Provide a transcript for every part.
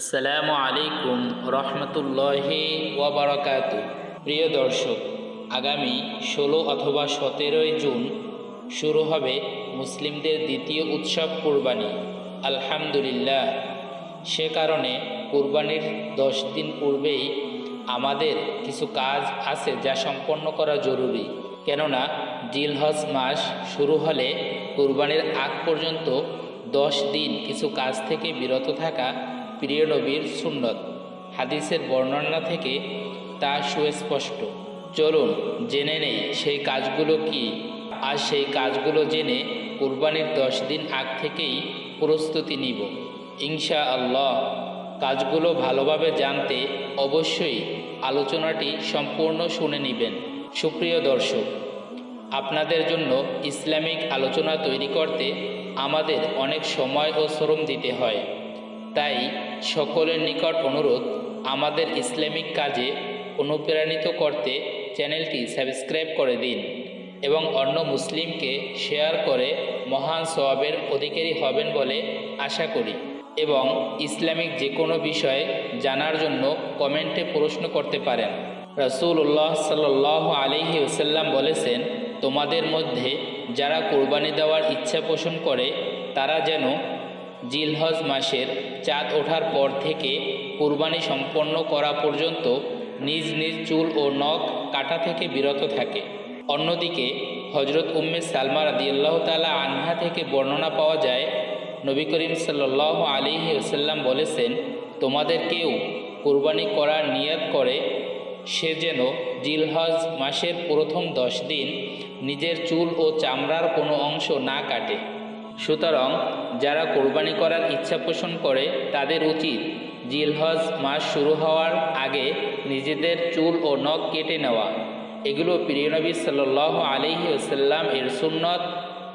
আসসালামু আলাইকুম রহমতুল্লাহি ওয়াবারাকাত প্রিয় দর্শক, আগামী ষোলো অথবা সতেরোই জুন শুরু হবে মুসলিমদের দ্বিতীয় উৎসব কুরবানি। আলহামদুলিল্লাহ। সে কারণে কুরবানির দশ দিন পূর্বেই আমাদের কিছু কাজ আছে যা সম্পন্ন করা জরুরি। কেননা, জিলহজ মাস শুরু হলে কুরবানির আগ পর্যন্ত দশ দিন কিছু কাজ থেকে বিরত থাকা প্রিয় নবীর সুন্নত। হাদিসের বর্ণনা থেকে তা সুস্পষ্ট। চলুন জেনে নেই সেই কাজগুলো কি, আর সেই কাজগুলো জেনে কুরবানির দশ দিন আগ থেকেই প্রস্তুতি নিব। ইনশা আল্লাহ কাজগুলো ভালোভাবে জানতে অবশ্যই আলোচনাটি সম্পূর্ণ শুনে নেবেন। সুপ্রিয় দর্শক, আপনাদের জন্য ইসলামিক আলোচনা তৈরি করতে আমাদের অনেক সময় ও শ্রম দিতে হয়। তাই সকলের নিকট অনুরোধ, আমাদের ইসলামিক কাজে অনুপ্রাণিত করতে চ্যানেলটি সাবস্ক্রাইব করে দিন এবং অন্য মুসলিমকে শেয়ার করে মহান সওয়াবের অধিকারী হবেন বলে আশা করি এবং ইসলামিক যে কোনো বিষয়ে জানার জন্য কমেন্টে প্রশ্ন করতে পারেন। রসুল্লাহ সাল আলিহি ওসাল্লাম বলেছেন, তোমাদের মধ্যে যারা কোরবানি দেওয়ার ইচ্ছা পোষণ করে, তারা যেন জিলহজ মাসের চাঁদ ওঠার পর থেকে কুরবানি সম্পন্ন করা পর্যন্ত নিজ নিজ চুল ও নখ কাটা থেকে বিরত থাকে। অন্যদিকে হজরত উম্মে সালমা রাদিয়াল্লাহ তালা আনহা থেকে বর্ণনা পাওয়া যায়, নবী করিম সাল্লাহ আলিহি ওসাল্লাম বলেছেন, তোমাদের কেউ কুরবানি করার নিয়ত করে, সে যেন জিলহজ মাসের প্রথম দশ দিন নিজের চুল ও চামড়ার কোনো অংশ না কাটে। সুতরাং যারা কোরবানি করার ইচ্ছা পোষণ করে, তাদের উচিত জিলহজ মাস শুরু হওয়ার আগে নিজেদের চুল ও নখ কেটে নেওয়া। এগুলো প্রিয়নবী সাল্লাহ আলিহি ওসাল্লাম এর সুন্নত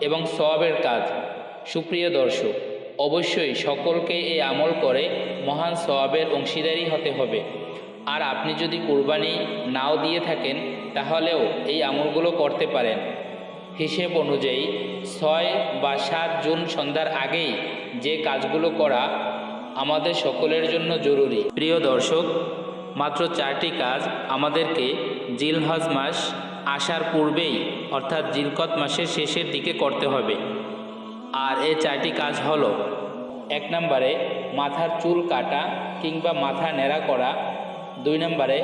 এবং সবের কাজ। সুপ্রিয় দর্শক, অবশ্যই সকলকে এই আমল করে মহান সওয়াবের অংশীদারি হতে হবে। আর আপনি যদি কুরবানি নাও দিয়ে থাকেন, তাহলেও এই আমলগুলো করতে পারেন। হিসেব অনুযায়ী ছয় বা সাত জুন সন্ধ্যার আগেই যে কাজগুলো করা আমাদের সকলের জন্য জরুরি। প্রিয় দর্শক, মাত্র চারটি কাজ আমাদেরকে জিলহজ মাস আসার পূর্বেই, অর্থাৎ জিলকত মাসের শেষের দিকে করতে হবে। আর এই চারটি কাজ হলো, এক নম্বরে মাথার চুল কাটা কিংবা মাথা ন্যাড়া করা, দুই নম্বরে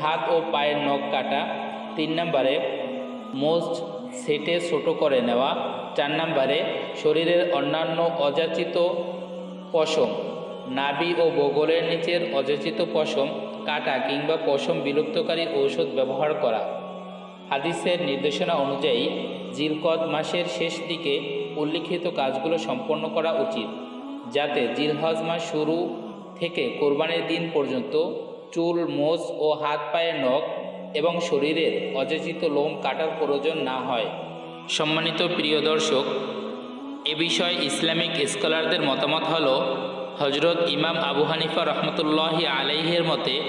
হাত ও পায়ের নখ কাটা, তিন নম্বরে মোস্ট সেটে ছোটো করে নেওয়া। চার নম্বরে, শরীরের অন্যান্য অযাচিত পশম, নাভি ও বগলের নিচের অযাচিত পশম, কাটা কিংবা পশম বিলুপ্তকারী ঔষধ ব্যবহার করা। হাদিসের নির্দেশনা অনুযায়ী জিলকদ মাসের শেষ দিকে উল্লিখিত কাজগুলো সম্পন্ন করা উচিত, যাতে জিলহজ মাস শুরু থেকে কোরবানির দিন পর্যন্ত চুল, মোজ ও হাত পায়ের নখ এবং শরীরের অযাচিত লোম কাটার প্রয়োজন না হয়। সম্মানিত প্রিয় দর্শক, এ বিষয়ে ইসলামিক স্কলারদের মতামত হল হজরত ইমাম আবু হানিফা রহমতুল্লাহি আলাইহের মতে,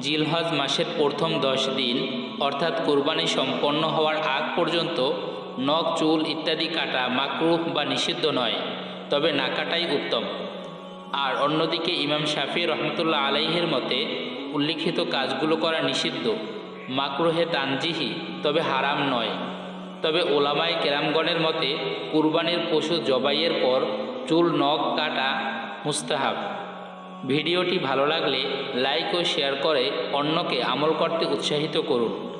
জিলহজ মাসের প্রথম দশ দিন, অর্থাৎ কোরবানি সম্পন্ন হওয়ার আগ পর্যন্ত, নখ, চুল ইত্যাদি কাটা মাকরুহ বা নিষিদ্ধ নয়, তবে না কাটাই উত্তম। আর অন্যদিকে ইমাম শাফি রহমতুল্লাহ আলাইহের মতে, উল্লিখিত কাজগুলো করা নিষিদ্ধ। মাকরুহে তানজিহি তবে হারাম নয়। তবে ওলামায় কেরামগণের মতে, কুরবানির পশু জবাইয়ের পর চুল, নখ কাটা মুস্তাহাব। ভিডিওটি ভালো লাগলে লাইক ও শেয়ার করে অন্যকে আমল করতে উৎসাহিত করুন।